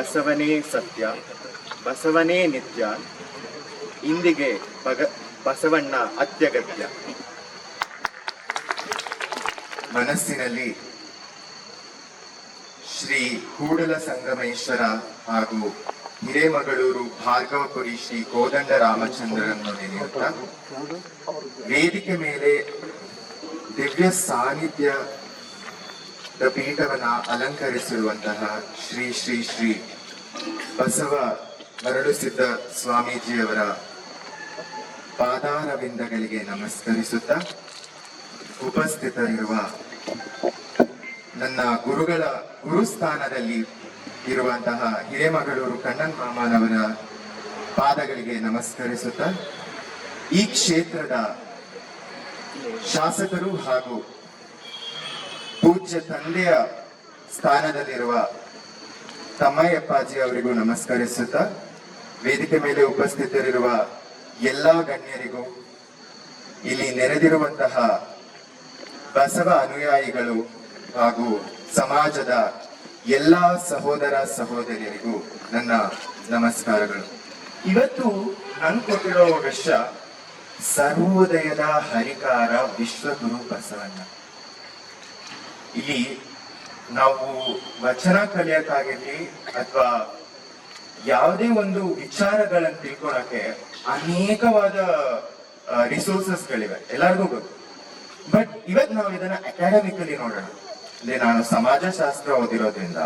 ಬಸವನೇ ಸತ್ಯ, ಬಸವನೇ ನಿತ್ಯ, ಇಂದಿಗೆ ಬಗ, ಬಸವಣ್ಣ ಅತ್ಯಗತ್ಯ. ಮನಸ್ಸಿನಲ್ಲಿ ಶ್ರೀ ಕೂಡಲ ಸಂಗಮೇಶ್ವರ ಹಾಗೂ ಹಿರೇಮಗಳೂರು ಭಾರ್ಗವಪುರಿ ಶ್ರೀ ಕೋದಂಡ ರಾಮಚಂದ್ರರನ್ನು ನೆನೆಯುತ್ತಾ, ವೇದಿಕೆ ಮೇಲೆ ದಿವ್ಯ ಸಾನ್ನಿಧ್ಯ ಪೀಠವನ್ನ ಅಲಂಕರಿಸಿರುವಂತಹ ಶ್ರೀ ಶ್ರೀ ಶ್ರೀ ಬಸವ ಮರಳುಸಿದ್ದ ಸ್ವಾಮೀಜಿಯವರ ಪಾದಾರವಿಂದಗಳಿಗೆ ನಮಸ್ಕರಿಸುತ್ತ ಉಪಸ್ಥಿತರಿರುವ ನನ್ನ ಗುರುಗಳ ಗುರುಸ್ಥಾನದಲ್ಲಿ ಇರುವಂತಹ ಹಿರೇಮಗಳೂರು ಕಣ್ಣನ್ ಮಾಮನವರ ಪಾದಗಳಿಗೆ ನಮಸ್ಕರಿಸುತ್ತ ಈ ಕ್ಷೇತ್ರದ ಶಾಸಕರು ಹಾಗೂ ಪೂಜ್ಯ ತಂದೆಯ ಸ್ಥಾನದಲ್ಲಿರುವ ತಮ್ಮಯ್ಯಪ್ಪಾಜಿ ಅವರಿಗೂ ನಮಸ್ಕರಿಸುತ್ತಾ, ವೇದಿಕೆ ಮೇಲೆ ಉಪಸ್ಥಿತರಿರುವ ಎಲ್ಲಾ ಗಣ್ಯರಿಗೂ ಇಲ್ಲಿ ನೆರೆದಿರುವಂತಹ ಬಸವ ಅನುಯಾಯಿಗಳು ಹಾಗೂ ಸಮಾಜದ ಎಲ್ಲಾ ಸಹೋದರ ಸಹೋದರಿಯರಿಗೂ ನನ್ನ ನಮಸ್ಕಾರಗಳು. ಇವತ್ತು ನಾನು ಕೊಟ್ಟಿರೋ ವಿಷಯ ಸರ್ವೋದಯದ ಹರಿಕಾರ ವಿಶ್ವಗುರು ಬಸವಣ್ಣ. ಇಲ್ಲಿ ನಾವು ವಚನ ಕಲಿಯಕ್ಕಾಗಿರ್ಲಿ ಅಥವಾ ಯಾವುದೇ ಒಂದು ವಿಚಾರಗಳನ್ನ ತಿಳ್ಕೊಳಕ್ಕೆ ಅನೇಕವಾದ ರಿಸೋರ್ಸಸ್ ಗಳಿವೆ. ಎಲ್ಲರಿಗೂ ಗೊತ್ತು. ಬಟ್ ಇವತ್ ನಾವು ಇದನ್ನ ಅಕಾಡೆಮಿಕಲಿ ನೋಡೋಣ. ಅಂದ್ರೆ ನಾನು ಸಮಾಜಶಾಸ್ತ್ರ ಓದಿರೋದ್ರಿಂದ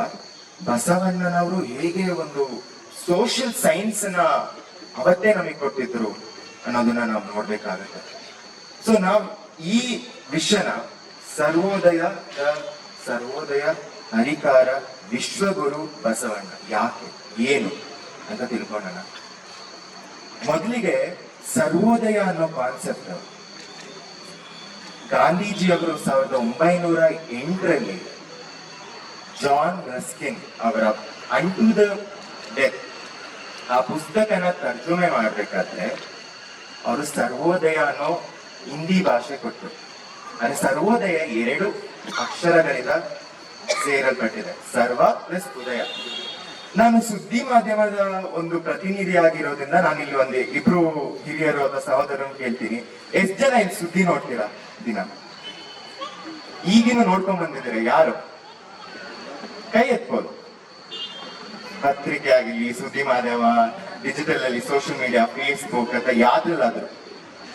ಬಸವಣ್ಣನವರು ಹೇಗೆ ಒಂದು ಸೋಷಿಯಲ್ ಸೈನ್ಸ್ನ ಅವತ್ತೇ ನಮಗೆ ಕೊಟ್ಟಿದ್ರು ಅನ್ನೋದನ್ನ ನಾವು ನೋಡ್ಬೇಕಾಗತ್ತೆ. ಸೊ ನಾವು ಈ ವಿಷಯನ ಸರ್ವೋದಯ ಸರ್ವೋದಯ, ಹರಿಕಾರ, ವಿಶ್ವಗುರು ಬಸವಣ್ಣ. ಯಾಕೆ? ಏನು? ಅಂತ ತಿಳ್ಕೊಳ್ಳೋಣ. ಮೊದಲಿಗೆ ಸರ್ವೋದಯ ಅನ್ನೋ ಕಾನ್ಸೆಪ್ಟ್ ಗಾಂಧೀಜಿಯವರು ಸಾವಿರದ ಒಂಬೈನೂರ ಎಂಟರಲ್ಲಿ ಜಾನ್ ರಸ್ಕಿನ್ ಅವರ ಅಂಟು ದ ಡೆತ್ ಆ ಪುಸ್ತಕನ ತರ್ಜುಮೆ ಮಾಡ್ಬೇಕಾದ್ರೆ, ಅವರು ಸರ್ವೋದಯ ಅನ್ನೋ ಹಿಂದಿ ಭಾಷೆ ಕೊಟ್ಟರು. ಅಂದ್ರೆ ಸರ್ವೋದಯ ಎರಡು ಅಕ್ಷರಗಳಿಂದ ಸೇರಲ್ಪಟ್ಟಿದೆ. ಸರ್ವ ಪ್ಲಸ್ ಉದಯ. ನಾನು ಸುದ್ದಿ ಮಾಧ್ಯಮದ ಒಂದು ಪ್ರತಿನಿಧಿ ಆಗಿರೋದ್ರಿಂದ ನಾನು ಇಲ್ಲಿ ಒಂದು, ಇಬ್ರು ಹಿರಿಯರು ಅಥವಾ ಸಹೋದರನ್ನು ಕೇಳ್ತೀನಿ. ಎಷ್ಟ್ ಜನ ಇಲ್ಲಿ ಸುದ್ದಿ ನೋಡ್ತೀರಾ ದಿನ? ಈಗಿನ ನೋಡ್ಕೊಂಡ್ ಬಂದಿದ್ದೀರಾ? ಯಾರು? ಕೈ ಎತ್ಬೋದು. ಪತ್ರಿಕೆ ಆಗಿರ್ಲಿ ಸುದ್ದಿ ಮಾಧ್ಯಮ ಡಿಜಿಟಲ್ ಅಲ್ಲಿ ಸೋಷಿಯಲ್ ಮೀಡಿಯಾ ಫೇಸ್ಬುಕ್ ಅಥವಾ ಯಾವ್ದ್ರಲ್ಲಾದ್ರು.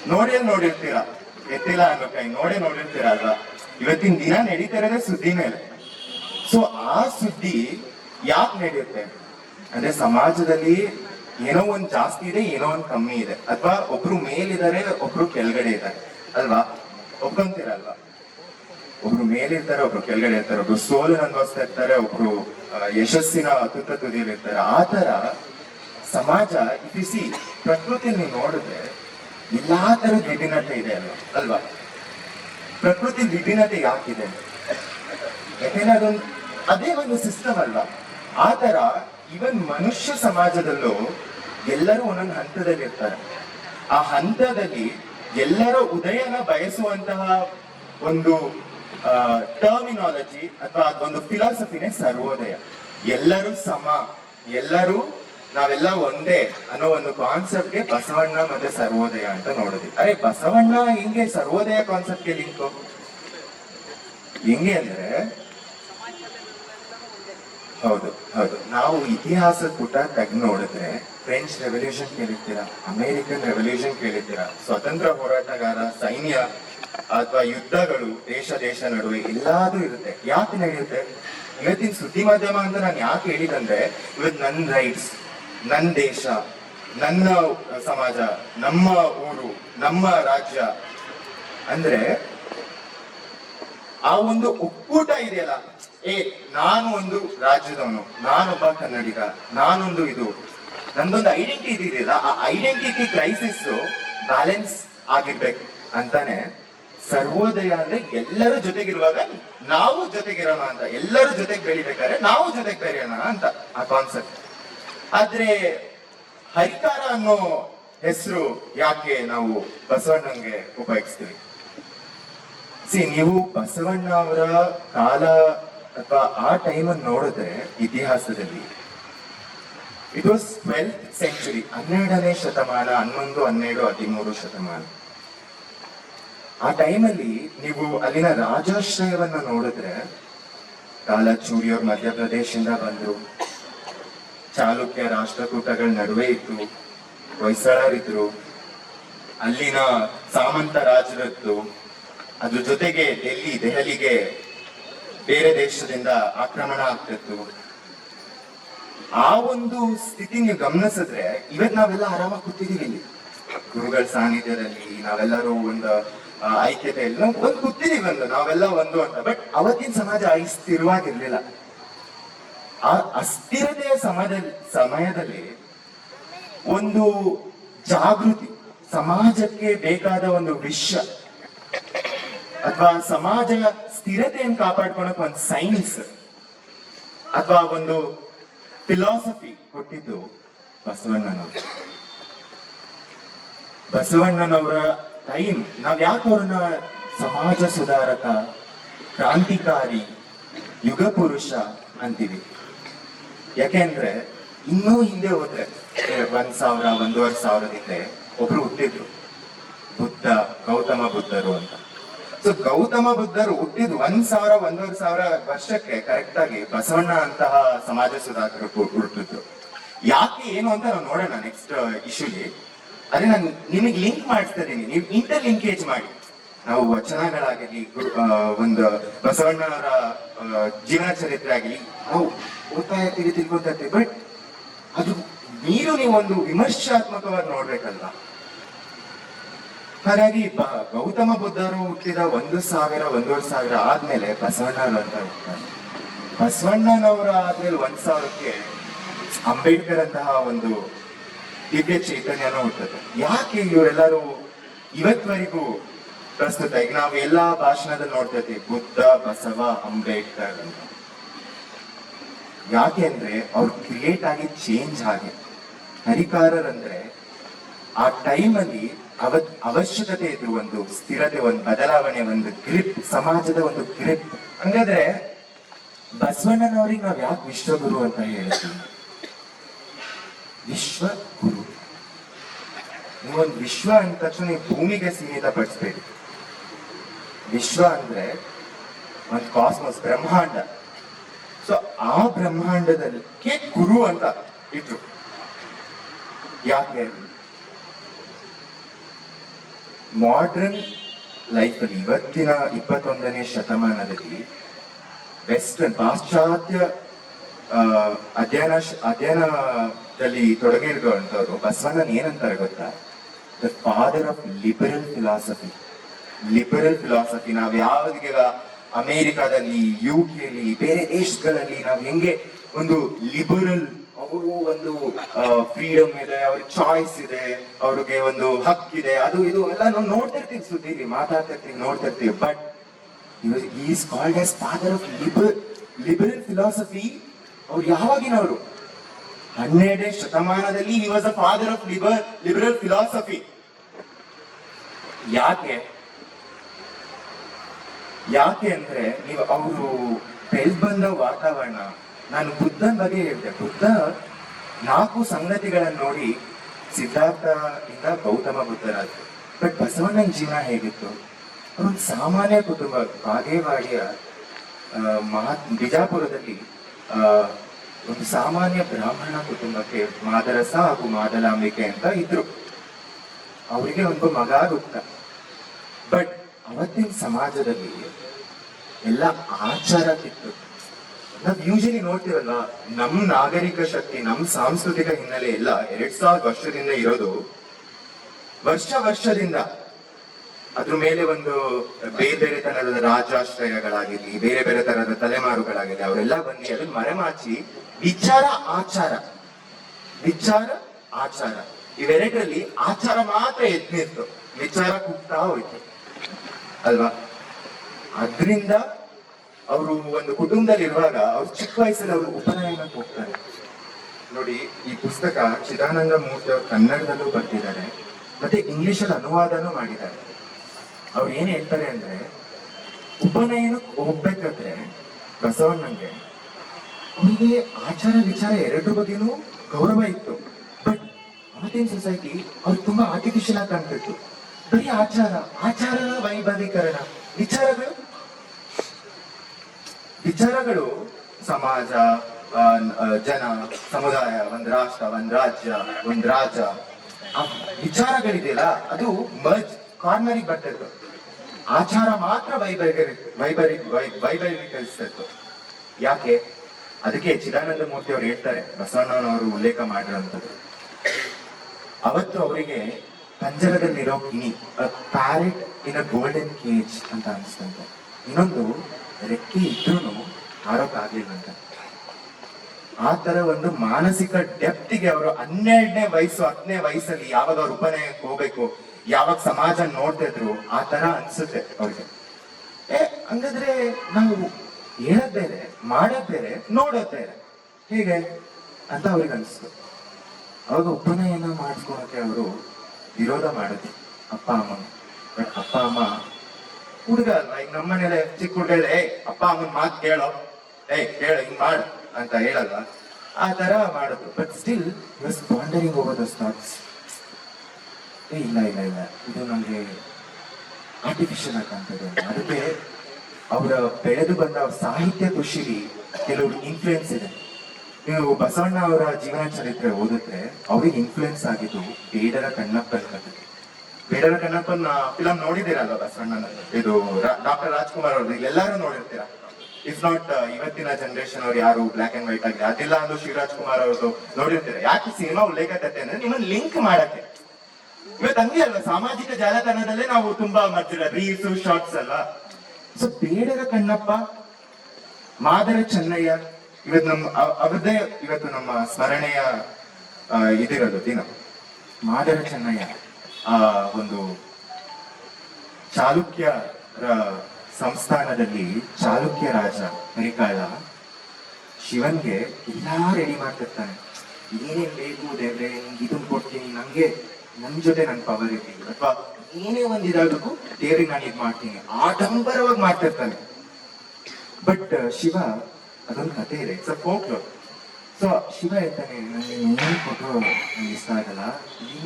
ನೋಡಿಯಲ್ಲಿ ನೋಡಿರ್ತೀರಾ? ಎತ್ತಿಲ್ಲ ಅನ್ನೋ ಕೈ ನೋಡಿ ನೋಡಿರ್ತೀರಾ ಅಲ್ವಾ ಇವತ್ತಿನ ದಿನ ನಡೀತಾ ಇರೋದೇ ಸುದ್ದಿ ಮೇಲೆ. ಸೊ ಆ ಸುದ್ದಿ ಯಾಕೆ ನಡೆಯುತ್ತೆ? ಅಂದ್ರೆ ಸಮಾಜದಲ್ಲಿ ಏನೋ ಒಂದ್ ಜಾಸ್ತಿ ಇದೆ, ಏನೋ ಒಂದ್ ಕಮ್ಮಿ ಇದೆ. ಅಥವಾ ಒಬ್ರು ಮೇಲಿದ್ದಾರೆ, ಒಬ್ರು ಕೆಳಗಡೆ ಇದ್ದಾರೆ. ಅಲ್ವಾ? ಒಪ್ಕೊಂತೀರಲ್ವಾ? ಒಬ್ರು ಮೇಲಿರ್ತಾರೆ, ಒಬ್ರು ಕೆಳಗಡೆ ಇರ್ತಾರೆ, ಒಬ್ರು ಸೋಲು ಅನುಭವಿಸ್ತಾ ಇರ್ತಾರೆ, ಒಬ್ರು ಯಶಸ್ಸಿನ ತುತ್ತ ತುದಿಯಲ್ಲಿ ಇರ್ತಾರೆ ಆ ತರ ಸಮಾಜ ಇತಿಸಿ ಪ್ರಕೃತಿ ನೀವು ನೋಡಿದ್ರೆ ಎಲ್ಲಾ ತರ ವಿಭಿನ್ನತೆ ಇದೆ ಅಲ್ವಾ? ಅಲ್ವಾ? ಪ್ರಕೃತಿ ವಿಭಿನ್ನತೆ ಯಾಕಿದೆ? ಯಾಕೆಂದ್ರೆ ಅದೊಂದು ಅದೇ ಒಂದು ಸಿಸ್ಟಮ್ ಅಲ್ವಾ? ಆ ತರ ಇವನ್ ಮನುಷ್ಯ ಸಮಾಜದಲ್ಲೂ ಎಲ್ಲರೂ ಒಂದೊಂದು ಹಂತದಲ್ಲಿ ಇರ್ತಾರೆ ಆ ಹಂತದಲ್ಲಿ ಎಲ್ಲರ ಉದಯನ ಬಯಸುವಂತಹ ಒಂದು ಟರ್ಮಿನಾಲಜಿ ಅಥವಾ ಅದೊಂದು ಫಿಲಾಸಫಿನೇ ಸರ್ವೋದಯ. ಎಲ್ಲರೂ ಸಮ, ಎಲ್ಲರೂ ನಾವೆಲ್ಲ ಒಂದೇ ಅನ್ನೋ ಒಂದು ಕಾನ್ಸೆಪ್ಟ್ಗೆ ಬಸವಣ್ಣ ಮತ್ತೆ ಸರ್ವೋದಯ ಅಂತ ನೋಡಿದ್ವಿ ಅರೆ, ಬಸವಣ್ಣ ಹಿಂಗೆ ಸರ್ವೋದಯ ಕಾನ್ಸೆಪ್ಟ್ಗೆ ಲಿಂಕು ಹೆಂಗೆ ಅಂದ್ರೆ? ಹೌದು ಹೌದು. ನಾವು ಇತಿಹಾಸದ ಪುಟ ತೆಗ್ ನೋಡಿದ್ರೆ ಫ್ರೆಂಚ್ ರೆವಲ್ಯೂಷನ್ ಕೇಳಿರ್ತೀರಾ? ಅಮೆರಿಕನ್ ರೆವಲ್ಯೂಷನ್ ಕೇಳಿರ್ತೀರಾ? ಸ್ವತಂತ್ರ ಹೋರಾಟಗಾರ, ಸೈನ್ಯ, ಅಥವಾ ಯುದ್ಧಗಳು, ದೇಶ ದೇಶ ನಡುವೆ ಎಲ್ಲಾದ್ರೂ ಇರುತ್ತೆ. ಯಾಕೆ ನಡೆಯುತ್ತೆ ಇವತ್ತಿನ ಸುದ್ದಿ ಮಾಧ್ಯಮ ಅಂತ ನಾನು ಯಾಕೆ ಹೇಳಿದಂದ್ರೆ ಇವತ್ತು ನನ್ನ ರೈಟ್ಸ್ ನನ್ನ ದೇಶ, ನನ್ನ ಸಮಾಜ, ನಮ್ಮ ಊರು, ನಮ್ಮ ರಾಜ್ಯ. ಅಂದ್ರೆ, ಆ ಒಂದು ಒಕ್ಕೂಟ ಇದೆಯಲ್ಲ, ಏ, ನಾನು ಒಂದು ರಾಜ್ಯದವನು, ನಾನೊಬ್ಬ ಕನ್ನಡಿಗ, ನಾನೊಂದು ಇದು. ನಂದೊಂದು ಐಡೆಂಟಿಟಿ ಇದೆಯಲ್ಲ ಆ ಐಡೆಂಟಿಟಿ ಕ್ರೈಸಿಸ್ ಬ್ಯಾಲೆನ್ಸ್ ಆಗಿರ್ಬೇಕು ಅಂತಾನೆ ಸರ್ವೋದಯ ಅಂದ್ರೆ ಎಲ್ಲರ ಜೊತೆಗಿರುವಾಗ ನಾವು ಜೊತೆಗಿರೋಣ ಅಂತ, ಎಲ್ಲರೂ ಜೊತೆಗೆ ಬೆಳಿಬೇಕಾದ್ರೆ ನಾವು ಜೊತೆಗೆ ಬೆರೆಯೋಣ ಅಂತ ಆ ಕಾನ್ಸೆಪ್ಟ್ ಆದ್ರೆ ಹರಿಕಾರ ಅನ್ನೋ ಹೆಸರು ಯಾಕೆ ನಾವು ಬಸವಣ್ಣಂಗೆ ಉಪಯೋಗಿಸ್ತೀವಿ? ಸಿ, ನೀವು ಬಸವಣ್ಣ ಅವರ ಕಾಲ ಅಥವಾ ಆ ಟೈಮ್ ನೋಡಿದ್ರೆ ಇತಿಹಾಸದಲ್ಲಿ ಇಟ್ ವಾಸ್ ಟ್ವೆಲ್ತ್ ಸೆಂಚುರಿ, ಹನ್ನೆರಡನೇ ಶತಮಾನ, ಹನ್ನೊಂದು, ಹನ್ನೆರಡು, ಹದಿಮೂರು ಶತಮಾನ. ಆ ಟೈಮಲ್ಲಿ ನೀವು ಅಲ್ಲಿನ ರಾಜಾಶ್ರಯವನ್ನು ನೋಡಿದ್ರೆ ಕಾಲಚೂರಿಯವ್ರು ಮಧ್ಯಪ್ರದೇಶದಿಂದ ಬಂದ್ರು. ಚಾಲುಕ್ಯ ರಾಷ್ಟ್ರಕೂಟಗಳ ನಡುವೆ ಇತ್ತು ಹೊಯ್ಸಳರಿದ್ರು. ಅಲ್ಲಿನ ಸಾಮಂತ ರಾಜರದ್ದು, ಅದ್ರ ಜೊತೆಗೆ ಡೆಲ್ಲಿ, ದೆಹಲಿಗೆ ಬೇರೆ ದೇಶದಿಂದ ಆಕ್ರಮಣ ಆಗ್ತಿತ್ತು. ಆ ಒಂದು ಸ್ಥಿತಿ ನೀವು ಗಮನಿಸಿದ್ರೆ ಇವತ್ ನಾವೆಲ್ಲ ಆರಾಮಾಗಿ ಕೂತಿದೀವಿ ಇಲ್ಲಿ. ಗುರುಗಳ ಸಾನ್ನಿಧ್ಯದಲ್ಲಿ ನಾವೆಲ್ಲರೂ ಒಂದು ಐಕ್ಯತೆ ಎಲ್ಲ ಒಂದು ಕೂತಿದೀವಿ ಒಂದು, ನಾವೆಲ್ಲ ಒಂದು ಅಂತ. ಬಟ್ ಅವತ್ತಿನ ಸಮಾಜ ಈ ಸ್ಥಿರವಾಗಿರ್ಲಿಲ್ಲ ಆ ಅಸ್ಥಿರತೆಯ ಸಮಯದಲ್ಲಿ ಸಮಯದಲ್ಲಿ ಒಂದು ಜಾಗೃತಿ, ಸಮಾಜಕ್ಕೆ ಬೇಕಾದ ಒಂದು ವಿಷ ಅಥವಾ ಸಮಾಜ ಸ್ಥಿರತೆಯನ್ನು ಕಾಪಾಡ್ಕೊಳಕ್ ಒಂದು ಸೈನ್ಸ್ ಅಥವಾ ಒಂದು ಫಿಲಾಸಫಿ ಕೊಟ್ಟಿದ್ದು ಬಸವಣ್ಣನವರು. ಬಸವಣ್ಣನವರ ಟೈಮ್ ನಾವ್ ಯಾಕೆ ಅವ್ರನ್ನ ಸಮಾಜ ಸುಧಾರಕ, ಕ್ರಾಂತಿಕಾರಿ, ಯುಗ ಪುರುಷ ಅಂತೀವಿ? ಯಾಕೆಂದ್ರೆ ಇನ್ನೂ ಹಿಂದೆ ಹೋದ್ರೆ ಒಂದ್ ಸಾವಿರ, ಒಂದೂವರೆ ಸಾವಿರದ ಹಿಂದೆ ಒಬ್ರು ಹುಟ್ಟಿದ್ರು. ಬುದ್ಧ, ಗೌತಮ ಬುದ್ಧರು ಅಂತ. ಸೊ ಗೌತಮ ಬುದ್ಧರು ಹುಟ್ಟಿದ್ ಒಂದ್ ಸಾವಿರ, ಒಂದೂವರೆ ಸಾವಿರ ವರ್ಷಕ್ಕೆ ಕರೆಕ್ಟ್ ಆಗಿ ಬಸವಣ್ಣ ಅಂತಹ ಸಮಾಜ ಸುಧಾಕರು ಹುಟ್ಟಿದ್ರು. ಯಾಕೆ, ಏನು ಅಂತ ನಾವು ನೋಡೋಣ ನೆಕ್ಸ್ಟ್ ಇಶ್ಯೂಲಿ ಅದೇ ನಾನು ನಿಮಗೆ ಲಿಂಕ್ ಮಾಡಿಸ್ತಾ ಇದೀನಿ. ನೀವು ಇಂಟರ್ ಲಿಂಕೇಜ್ ಮಾಡಿ. ನಾವು ವಚನಗಳಾಗಲಿ ಒಂದು ಬಸವಣ್ಣವರ ಜೀವನ ಚರಿತ್ರೆ ಆಗಲಿ ನಾವು ಓದ್ತಾ ಇರ್ತೀವಿ ತಿಳ್ಕೊತಾ ಬಟ್ ಅದು ನೀರು ಒಂದು ವಿಮರ್ಶಾತ್ಮಕವಾಗಿ ನೋಡ್ಬೇಕಲ್ಲ ಹಾಗಾಗಿ ಗೌತಮ ಬುದ್ಧರು ಹುಟ್ಟಿದ ಒಂದು ಸಾವಿರ, ಒಂದೂವರೆ ಸಾವಿರ ಆದ್ಮೇಲೆ ಬಸವಣ್ಣನವರು ಅಂತ ಹುಟ್ತಾರೆ ಬಸವಣ್ಣನವರ ಆದ್ಮೇಲೆ ಒಂದ್ ಸಾವಿರಕ್ಕೆ ಅಂಬೇಡ್ಕರ್ ಅಂತಹ ಒಂದು ದಿವ್ಯ ಚೈತನ್ಯನೂ ಹುಟ್ಟುತ್ತೆ. ಯಾಕೆ ಇವರೆಲ್ಲರೂ ಇವತ್ವರೆಗೂ ಪ್ರಸ್ತುತ ಈಗ ನಾವು ಎಲ್ಲಾ ಭಾಷಣದಲ್ಲಿ ನೋಡ್ತಿರ್ತೀವಿ. ಬುದ್ಧ, ಬಸವ, ಅಂಬೇಡ್ಕರ್ ಅಂತ. ಯಾಕೆ ಅಂದ್ರೆ ಅವ್ರು ಕ್ರಿಯೇಟ್ ಆಗಿ ಚೇಂಜ್ ಆಗಿ. ಹರಿಕಾರರಂದ್ರೆ ಆ ಟೈಮ್ ಅಲ್ಲಿ ಅವತ್ ಅವಶ್ಯಕತೆ ಇದ್ರು ಒಂದು ಸ್ಥಿರತೆ, ಒಂದು ಬದಲಾವಣೆ, ಒಂದು ಗ್ರಿಪ್ ಸಮಾಜದ ಒಂದು ಗ್ರಿಪ್ ಹಂಗಾದ್ರೆ ಬಸವಣ್ಣನವ್ರಿಗೆ ನಾವ್ ಯಾಕೆ ವಿಶ್ವಗುರು ಅಂತ ಹೇಳ್ತೀವಿ? ವಿಶ್ವ ಗುರು ನೀವೊಂದು ವಿಶ್ವ ಅಂದ ತಕ್ಷಣ ನೀವು ಭೂಮಿಗೆ ಸೀಮಿತ ಪಡಿಸ್ಬೇಡಿ ವಿಶ್ವ ಅಂದ್ರೆ ಒಂದು ಕಾಸ್ಮಸ್ ಬ್ರಹ್ಮಾಂಡ. ಸೊ ಆ ಬ್ರಹ್ಮಾಂಡದಲ್ಲಿ ಕೆ ಗುರು ಅಂತ ಇಟ್ರು ಯಾಕೆ? ಮಾಡರ್ನ್ ಅಲ್ಲಿ ಇವತ್ತಿನ ಇಪ್ಪತ್ತೊಂದನೇ ಶತಮಾನದಲ್ಲಿ ವೆಸ್ಟರ್ನ್ ಪಾಶ್ಚಾತ್ಯ ಅಧ್ಯಯನ ಅಧ್ಯಯನದಲ್ಲಿ ತೊಡಗಿರುವಂತವ್ರು ಬಸವಣ್ಣನ್ ಏನಂತಾರೆ ಗೊತ್ತಾ? The father of liberal philosophy liberal philosophy ನಾವ್ ಯಾವಾಗ ಅಮೆರಿಕಾದಲ್ಲಿ ಯು ಕೆಲಿ ಬೇರೆ ದೇಶಗಳಲ್ಲಿ ನಾವು ಹೆಂಗೆ ಒಂದು ಲಿಬರಲ್ ಅವರು ಒಂದು ಫ್ರೀಡಮ್ ಇದೆ, ಅವ್ರ ಚಾಯ್ಸ್ ಇದೆ, ಅವ್ರಿಗೆ ಒಂದು ಹಕ್ಕಿದೆ ಅದು ಇದು ಎಲ್ಲ ನಾವು ನೋಡ್ತಿರ್ತೀವಿ ಸುದ್ದಿಲಿ ಮಾತಾಡ್ತಿರ್ತೀವಿ ನೋಡ್ತಿರ್ತೀವಿ but is called as father of liber liberal philosophy ಅವ್ರು ಯಾವಾಗಿನವರು ಹನ್ನೆರಡನೇ ಶತಮಾನದಲ್ಲಿ ಈ was a father of liber liberal philosophy ಯಾಕೆ? ಯಾಕೆ ಅಂದ್ರೆ ನೀವು ಅವರು ಬೆಳೆದ್ ಬಂದ ವಾತಾವರಣ, ನಾನು ಬುದ್ಧನ ಬಗ್ಗೆ ಹೇಳಿದೆ. ಬುದ್ಧ ನಾಲ್ಕು ಸಂಗತಿಗಳನ್ನು ನೋಡಿ ಸಿದ್ಧಾರ್ಥ ಇಂದ ಗೌತಮ ಬುದ್ಧರಾದ್ರು. ಬಟ್ ಬಸವಣ್ಣನ ಜೀವನ ಹೇಗಿತ್ತು? ಅವರೊಂದು ಸಾಮಾನ್ಯ ಕುಟುಂಬ, ಬಾಗೇವಾಡಿಯ ಮಹಾ ಬಿಜಾಪುರದಲ್ಲಿ ಒಂದು ಸಾಮಾನ್ಯ ಬ್ರಾಹ್ಮಣ ಕುಟುಂಬಕ್ಕೆ ಮಾದರಸ ಹಾಗೂ ಮಾದಲಾಂಬಿಕೆ ಅಂತ ಇದ್ರು. ಅವರಿಗೆ ಒಂದು ಮಗ ಗೊತ್ತ ಬಟ್ ಅವತ್ತಿನ ಸಮಾಜದಲ್ಲಿ ಎಲ್ಲ ಆಚಾರ ಕಿತ್ತು ನಾವ್ ಯೂಶಲಿ ನೋಡ್ತೀವಲ್ಲ ನಮ್ ನಾಗರಿಕ ಶಕ್ತಿ, ನಮ್ ಸಾಂಸ್ಕೃತಿಕ ಹಿನ್ನೆಲೆ ಎಲ್ಲ ಎರಡ್ ಸಾವಿರ ವರ್ಷದಿಂದ ಇರೋದು, ವರ್ಷ ವರ್ಷದಿಂದ ಅದ್ರ ಮೇಲೆ ಒಂದು ಬೇರೆ ಬೇರೆ ತರಹದ ರಾಜಾಶ್ರಯಗಳಾಗಿರ್ಲಿ, ಬೇರೆ ಬೇರೆ ತರಹದ ತಲೆಮಾರುಗಳಾಗಿರ್ಲಿ, ಅವರೆಲ್ಲ ಬಂದು ಅದನ್ನ ಮರೆಮಾಚಿ ವಿಚಾರ ಆಚಾರ ವಿಚಾರ ಆಚಾರ. ಇವೆರಡರಲ್ಲಿ ಆಚಾರ ಮಾತ್ರ ನಿಂತು ವಿಚಾರ ಕುಗ್ತಾ ಹೋಯ್ತು. ಅಲ್ವಾ? ಅದರಿಂದ ಅವರು ಒಂದು ಕುಟುಂಬದಲ್ಲಿ ಇರುವಾಗ ಅವ್ರು ಚಿಕ್ಕ ವಯಸ್ಸಲ್ಲಿ ಅವರು ಉಪನಯನಕ್ಕೆ ಹೋಗ್ತಾರೆ. ನೋಡಿ, ಈ ಪುಸ್ತಕ ಚಿದಾನಂದ ಮೂರ್ತಿ ಅವರು ಕನ್ನಡದಲ್ಲೂ ಬರ್ತಿದ್ದಾರೆ ಮತ್ತೆ ಇಂಗ್ಲಿಷಲ್ಲಿ ಅನುವಾದನೂ ಮಾಡಿದ್ದಾರೆ. ಅವ್ರು ಏನ್ ಹೇಳ್ತಾರೆ ಅಂದ್ರೆ, ಉಪನಯನಕ್ಕೆ ಹೋಗ್ಬೇಕಾದ್ರೆ ಬಸವಣ್ಣಂಗೆ ಅವರಿಗೆ ಆಚಾರ ವಿಚಾರ ಎರಡರ ಬಗ್ಗೆನೂ ಗೌರವ ಇತ್ತು. ಬಟ್ ಅವತ್ತಿನ ಸೊಸೈಟಿ ಅವ್ರು ತುಂಬಾ ಆರ್ಟಿಫಿಷಿಯಲ್ ಆಗಿ ಕಾಣ್ತಿತ್ತು. ಬರೀ ಆಚಾರ ಆಚಾರದ ವೈಭವೀಕರಣ. ವಿಚಾರಗಳು? ವಿಚಾರಗಳು ಸಮಾಜ ಜನ, ಸಮುದಾಯ, ಒಂದ್ ರಾಷ್ಟ್ರ, ಒಂದ್ ರಾಜ್ಯ, ಒಂದ್ ರಾಜ. ವಿಚಾರಗಳಿದೆಯಲ್ಲ, ಅದು ಮರ್ಜ್ ಕಾರ್ನರಿಗೆ ಬರ್ತಿತ್ತು ಆಚಾರ ಮಾತ್ರ ವೈಭವೀಕರಿ ವೈಭರಿ ವೈಭವೀಕರಿಸ್ತಿತ್ತು ಯಾಕೆ? ಅದಕ್ಕೆ ಚಿದಾನಂದ ಮೂರ್ತಿ ಅವರು ಹೇಳ್ತಾರೆ, ಬಸವಣ್ಣನವರು ಉಲ್ಲೇಖ ಮಾಡಿರೋಂಥದ್ದು ಅವತ್ತು ಅವರಿಗೆ ಪಂಜರದಲ್ಲಿರೋ ಗಿಣಿ parrot in a golden cage ಅಂತ ಅನಿಸ್ತಂತೆ. ಇನ್ನೊಂದು ರೆಕ್ಕೆ ಇದ್ರೂ ಹಾರೋಕ್ಕಾಗ್ಲಿಲ್ಲಂತೆ ಆ ತರ ಒಂದು ಮಾನಸಿಕ ಡೆಪ್ತಿಗೆ ಅವರು ಹನ್ನೆರಡನೇ ವಯಸ್ಸು, ಹತ್ತನೇ ವಯಸ್ಸಲ್ಲಿ ಯಾವಾಗ ಅವ್ರ ಉಪನಯಕ್ಕೆ ಹೋಗ್ಬೇಕು, ಯಾವಾಗ ಸಮಾಜ ನೋಡ್ತಿದ್ರು ಆ ತರ ಅನ್ಸುತ್ತೆ ಅವ್ರಿಗೆ. ಏ, ಹಂಗಾದ್ರೆ ನಾವು ಹೇಳೋದ್ ಬೇರೆ, ಮಾಡೋದ್ ಬೇರೆ, ನೋಡೋದ್ ಬೇರೆ. ಹೇಗೆ? ಅಂತ ಅವ್ರಿಗೆ ಅನ್ಸ್ತು. ಅವಾಗ ಉಪನಯನ ಮಾಡಿಸ್ಕೊಳಕ್ಕೆ ಅವರು ವಿರೋಧ ಮಾಡುತ್ತೆ ಅಪ್ಪ, ಅಮ್ಮ. ಬಟ್ ಅಪ್ಪ, ಅಮ್ಮ? ಹುಡುಗ ಅಲ್ವಾ? ಈಗ ನಮ್ಮನೇಲೆ ಚಿಕ್ಕ ಹುಡುಗ ಏ ಅಪ್ಪ, ಅಮ್ಮನ ಮಾತು ಕೇಳೋ. ಏಯ್, ಕೇಳ, ಹಿಂಗ್ ಮಾಡು ಅಂತ ಹೇಳಲ್ಲ. ಆ ತರ ಮಾಡುದು ಬಟ್ ಸ್ಟಿಲ್ ವಾಸ್ ಬಾಂಡರಿಂಗ್ ಹೋಗೋದು ಸ್ಟಾಕ್ಸ್ ಏ ಇಲ್ಲ ಇಲ್ಲ ಇಲ್ಲ. ಇದು ನಮ್ಗೆ ಆರ್ಟಿಫಿಷಿಯಲ್ ಆಗಿ ಕಾಣ್ತದೆ. ಅದಕ್ಕೆ ಅವರ ಬೆಳೆದು ಬಂದ ಸಾಹಿತ್ಯ ಕೃಷಿಲಿ ಕೆಲವರು ಇನ್ಫ್ಲುಯೆನ್ಸ್ ಇದೆ. ನೀವು ಬಸವಣ್ಣ ಅವರ ಜೀವನ ಚರಿತ್ರೆ ಓದಿದ್ರೆ ಅವ್ರಿಗೆ ಇನ್ಫ್ಲೂಯೆನ್ಸ್ ಆಗಿದ್ದು ಬೇಡರ ಕಣ್ಣಪ್ಪನ ಕಥೆ. ಬೇಡರ ಕಣ್ಣಪ್ಪನ ಫಿಲಂ ನೋಡಿದಿರಲ್ಲ ಬಸವಣ್ಣನ ಇದು ಡಾಕ್ಟರ್ ರಾಜ್ಕುಮಾರ್ ಅವ್ರದ್ದು, ಎಲ್ಲರೂ ನೋಡಿರ್ತೀರ? ಇಫ್ ನಾಟ್ ಇವತ್ತಿನ ಜನರೇಷನ್ ಅವ್ರು ಯಾರು ಬ್ಲಾಕ್ ಅಂಡ್ ವೈಟ್ ಆಗಿದೆ ಅದೆಲ್ಲ ಒಂದು ಶಿವರಾಜ್ ಕುಮಾರ್ ಅವರು ನೋಡಿರ್ತೀರ? ಯಾಕೆ ಸಿನಿಮಾ ಉಲ್ಲೇಖಕತೆ ಅಂದ್ರೆ ನಿಮ್ಮನ್ನ ಲಿಂಕ್ ಮಾಡಕ್ಕೆ. ಇವತ್ತು ಹಂಗೆ ಅಲ್ವಾ? ಸಾಮಾಜಿಕ ಜಾಲತಾಣದಲ್ಲೇ ನಾವು ತುಂಬಾ ಮಾಡ್ತೀರ ರೀಲ್ಸ್ ಶಾರ್ಟ್ಸ್ ಅಲ್ವಾ? ಸೊ ಬೇಡರ ಕಣ್ಣಪ್ಪ, ಮಾದರ ಚೆನ್ನಯ್ಯ ಇವತ್ತು ನಮ್ಮ ಅವ್- ಅವ್ರದ್ದೇ ಇವತ್ತು ನಮ್ಮ ಸ್ಮರಣೆಯ ಇದಿರೋದು ದಿನ. ಮಾದರ ಚೆನ್ನಯ್ಯ, ಆ, ಒಂದು ಚಾಲುಕ್ಯರ ಸಂಸ್ಥಾನದಲ್ಲಿ ಚಾಲುಕ್ಯ ರಾಜ ಮರಿಕಾಲ ಶಿವನ್ಗೆ ಎಲ್ಲಾ ರೆಡಿ ಮಾಡ್ತಿರ್ತಾನೆ. ಏನೇನ್ ಬೇಕು, ದೇವ್ರೆ, ನಿಂಗೆ ಇದನ್ ಕೊಡ್ತೀನಿ, ನಂಗೆ ನನ್ ಜೊತೆ ನನ್ ಪವರ್ ಇರ್ತೀನಿ ಅಥವಾ ಏನೇ ಒಂದ್ ಇದಾಗಕ್ಕೂ ದೇವ್ರಿಗೆ ನಾನು ಇದ್ ಮಾಡ್ತೀನಿ. ಆಡಂಬರವಾಗಿ ಮಾಡ್ತಿರ್ತಾನೆ. ಬಟ್ ಶಿವ ಅದೊಂದು ಕತೆ ಇದೆ it's a folk so Shiva ಹೇಳ್ತಾನೆ ನನಗೆ ಏನ್ ಫೋಟೋ ನಂಗೆ ಇಷ್ಟ ಆಗಲ್ಲ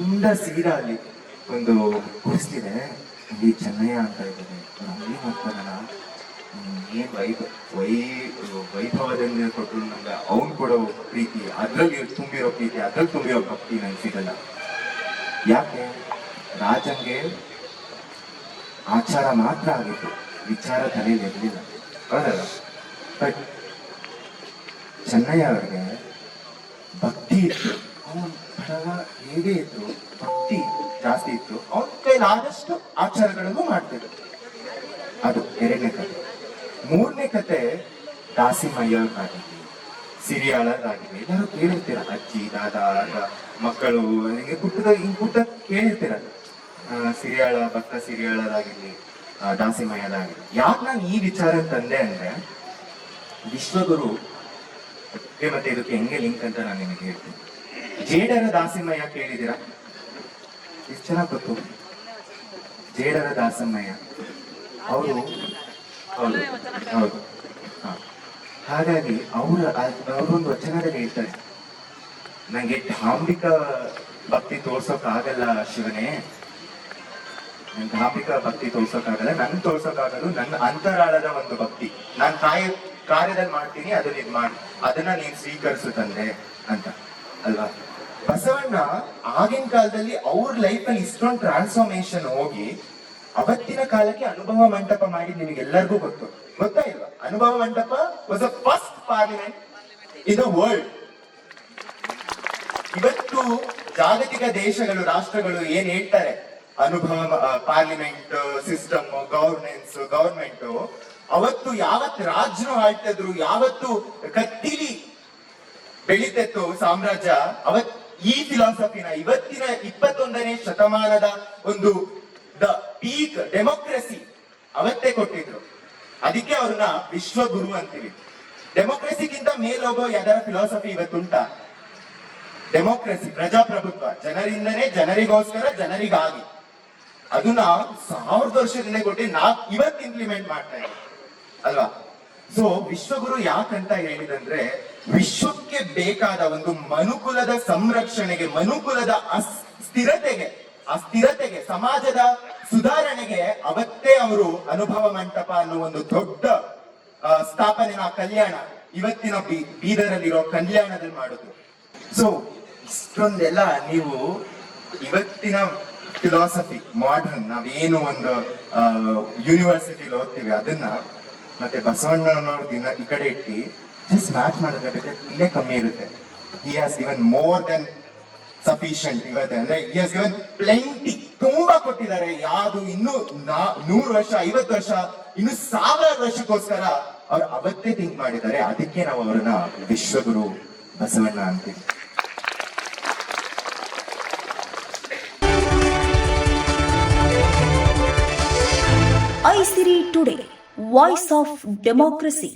ಇಂದ ಸೀದಾ ಅಲ್ಲಿ ಒಂದು ಕುಡಿಸ್ತಿದೆ ಇಲ್ಲಿ ಚೆನ್ನಯ್ಯ ಅಂತ ಇದ್ದಾರೆ ಅಲ್ಲಿ ಗೊತ್ತಾಗಲ್ಲ ಏನ್ ವೈಭ ವೈ ವೈಭವದಲ್ಲಿ ಕೊಟ್ಟರು ನಮ್ಗೆ ಅವ್ನ್ ಕೊಡೋ ಪ್ರೀತಿ ಅದ್ರಲ್ಲಿ ತುಂಬಿರೋ ಪ್ರೀತಿ ಅದ್ರಲ್ಲಿ ತುಂಬಿರೋ ಭಕ್ತಿ ನಂಗೆ ಸಿಗಲ್ಲ ಯಾಕೆ ರಾಜಂಗೆ ಆಚಾರ ಮಾತ್ರ ಆಗಿತ್ತು ವಿಚಾರ ತಲೆಯಲ್ಲಿ ಇರಲಿಲ್ಲ ಬಟ್ ಚೆನ್ನಯ್ಯ ಅವರಿಗೆ ಭಕ್ತಿ ಇತ್ತು. ಅವನ ಬಡವ ಹೇಗೆ ಇತ್ತು? ಭಕ್ತಿ ಜಾಸ್ತಿ ಇತ್ತು. ಅವನ ಕೈಲಾದಷ್ಟು ಆಚಾರಗಳನ್ನು ಮಾಡ್ತಿದ್ರು. ಅದು ಎರಡನೇ ಕತೆ ಮೂರನೇ ಕತೆ ದಾಸಿಮಯ್ಯವ್ರದ್ದಾಗಿರ್ಲಿ ಸಿರಿಯಾಳದಾಗಿರ್ಲಿ ಎಲ್ಲರೂ ಕೇಳಿರ್ತೀರ, ಅಜ್ಜಿ, ದಾದ ಮಕ್ಕಳು ಹಿಂಗೆ ಕುಟ್ಟದ ಹಿಂಗೆ ಕುಟ್ಟ ಕೇಳಿರ್ತೀರ. ಸಿರಿಯಾಳ, ಭಕ್ತ ಸಿರಿಯಾಳದಾಗಿರ್ಲಿ ದಾಸಿಮಯ್ಯನಾಗಿರ್ಲಿ ಯಾಕೆ ನಾನು ಈ ವಿಚಾರ ತಂದೆ ಅಂದ್ರೆ, ವಿಶ್ವಗುರು ಮತ್ತೆ ಇದಕ್ಕೆ ಹೆಂಗೆ ಲಿಂಕ್ ಅಂತ ನಾನು ನಿಮಗೆ ಹೇಳ್ತೀನಿ. ಜೇಡರ ದಾಸಿಮಯ್ಯ ಕೇಳಿದ್ದೀರಾ? ಎಷ್ಟು ಚೆನ್ನಾಗಿ ಗೊತ್ತು. ಜೇಡರ ದಾಸಮ್ಮಯ್ಯ ಅವರು ಹೌದು ಹೌದು. ಹಾಗಾಗಿ ಅವರ ಅವರೊಂದು ವಚನದಲ್ಲಿ ಹೇಳ್ತಾರೆ. ನಂಗೆ ಧಾಂಬಿಕ ಭಕ್ತಿ ತೋರ್ಸೋಕ್ಕಾಗಲ್ಲ ಶಿವನೇ. ನನ್ ಧಾಂಬಿಕ ಭಕ್ತಿ ತೋರ್ಸೋಕ್ಕಾಗಲ್ಲ, ನನ್ ತೋರ್ಸೋಕ್ಕಾಗಲ್ಲ ನನ್ನ ಅಂತರಾಳದ ಒಂದು ಭಕ್ತಿ. ನಾನು ಕಾರ್ಯ ಕಾರ್ಯದಲ್ಲಿ ಮಾಡ್ತೀನಿ, ಅದು ನಿರ್ಮಾಣ ಅದನ್ನ ನೀನ್ ಸ್ವೀಕರಿಸು ತಂದೆ ಅಂತ, ಅಲ್ವಾ? ಬಸವಣ್ಣ ಆಗಿನ ಕಾಲದಲ್ಲಿ ಅವ್ರ ಲೈಫ್ ಅಲ್ಲಿ ಇಷ್ಟೊಂದು ಟ್ರಾನ್ಸ್ಫಾರ್ಮೇಶನ್ ಹೋಗಿ ಅವತ್ತಿನ ಕಾಲಕ್ಕೆ ಅನುಭವ ಮಂಟಪ ಮಾಡಿ ನಿಮಗೆಲ್ಲರಿಗೂ ಗೊತ್ತು. ಗೊತ್ತಾ ಇಲ್ವಾ? Anubhava Mantapa was a first parliament in the world ಇವತ್ತು ಜಾಗತಿಕ ದೇಶಗಳು, ರಾಷ್ಟ್ರಗಳು ಏನ್ ಹೇಳ್ತಾರೆ? ಅನುಭವ ಪಾರ್ಲಿಮೆಂಟ್ ಸಿಸ್ಟಮ್ ಗವರ್ನೆನ್ಸ್ ಗವರ್ಮೆಂಟ್ ಅವತ್ತು ಯಾವತ್ ರಾಜ್ರು ಆಳ್ತಿದ್ರು ಯಾವತ್ತು ಕತ್ತಿಲಿ ಬೆಳಿತಿತ್ತು ಸಾಮ್ರಾಜ್ಯ, ಅವತ್ ಈ ಫಿಲಾಸಫಿನ ಇವತ್ತಿನ ಇಪ್ಪತ್ತೊಂದನೇ ಶತಮಾನದ ಒಂದು ದ ಪೀಕ್ ಡೆಮೋಕ್ರಸಿ ಅವತ್ತೇ ಕೊಟ್ಟಿದ್ರು. ಅದಕ್ಕೆ ಅವ್ರನ್ನ ವಿಶ್ವಗುರು ಅಂತೀವಿ. ಡೆಮೋಕ್ರಸಿಗಿಂತ ಮೇಲೋಗೋ ಯಾವ್ದಾರ ಫಿಲಾಸಫಿ ಇವತ್ತುಂಟಾ? ಡೆಮೋಕ್ರಸಿ ಪ್ರಜಾಪ್ರಭುತ್ವ. ಜನರಿಂದನೇ ಜನರಿಗೋಸ್ಕರ ಜನರಿಗಾಗಿ. ಅದನ್ನ ಸಾವಿರದ ವರ್ಷದಿಂದ ಕೊಟ್ಟು ನಾ ಇವತ್ತು ಇಂಪ್ಲಿಮೆಂಟ್ ಮಾಡ್ತಾ ಇದ್ದೀವಿ. ಅಲ್ವಾ? ಸೊ ವಿಶ್ವಗುರು ಯಾಕಂತ ಹೇಳಿದಂದ್ರೆ, ವಿಶ್ವಕ್ಕೆ ಬೇಕಾದ ಒಂದು ಮನುಕುಲದ ಸಂರಕ್ಷಣೆಗೆ, ಮನುಕುಲದ ಅಸ್ಥಿರತೆಗೆ ಅಸ್ಥಿರತೆಗೆ, ಸಮಾಜದ ಸುಧಾರಣೆಗೆ ಅವತ್ತೇ ಅವರು ಅನುಭವ ಮಂಟಪ ಅನ್ನೋ ಒಂದು ದೊಡ್ಡ ಸ್ಥಾಪನೆನ ಕಲ್ಯಾಣ ಇವತ್ತಿನ ಬಿ, ಬೀದರಲ್ಲಿರೋ ಕಲ್ಯಾಣದಲ್ಲಿ ಮಾಡುದು. ಸೊ ಇಷ್ಟೊಂದೆಲ್ಲ ನೀವು ಇವತ್ತಿನ ಫಿಲಾಸಫಿ ಮಾಡರ್ನ್ ನಾವೇನು ಒಂದು ಯೂನಿವರ್ಸಿಟಿಲಿ ಓದ್ತೀವಿ ಅದನ್ನ ಮತ್ತೆ ಬಸವಣ್ಣನವ್ರ ದಿನ ಈ ಕಡೆ ಇಟ್ಟು ಜಸ್ಟ್ ಮ್ಯಾಚ್ ಮಾಡಿದ್ರೆ ಇಲ್ಲೇ ಕಮ್ಮಿ ಇರುತ್ತೆ. He has even more than sufficient ಇವತ್ತೆ. ಅಂದ್ರೆ ಹಿ ಹಾಸ್ ಇವನ್ ಪ್ಲೆಂಟಿ ತುಂಬಾ ಕೊಟ್ಟಿದ್ದಾರೆ. ಯಾವುದು ಇನ್ನು ನೂರು ವರ್ಷ, ಐವತ್ತು ವರ್ಷ, ಇನ್ನು ಸಾವಿರ ವರ್ಷಕ್ಕೋಸ್ಕರ ಅವ್ರು ಅವತ್ತೇ ಥಿಂಕ್ ಮಾಡಿದ್ದಾರೆ. ಅದಕ್ಕೆ ನಾವು ಅವರನ್ನ ವಿಶ್ವಗುರು ಬಸವಣ್ಣ ಅಂತೀವಿ. Aisiri today voice of democracy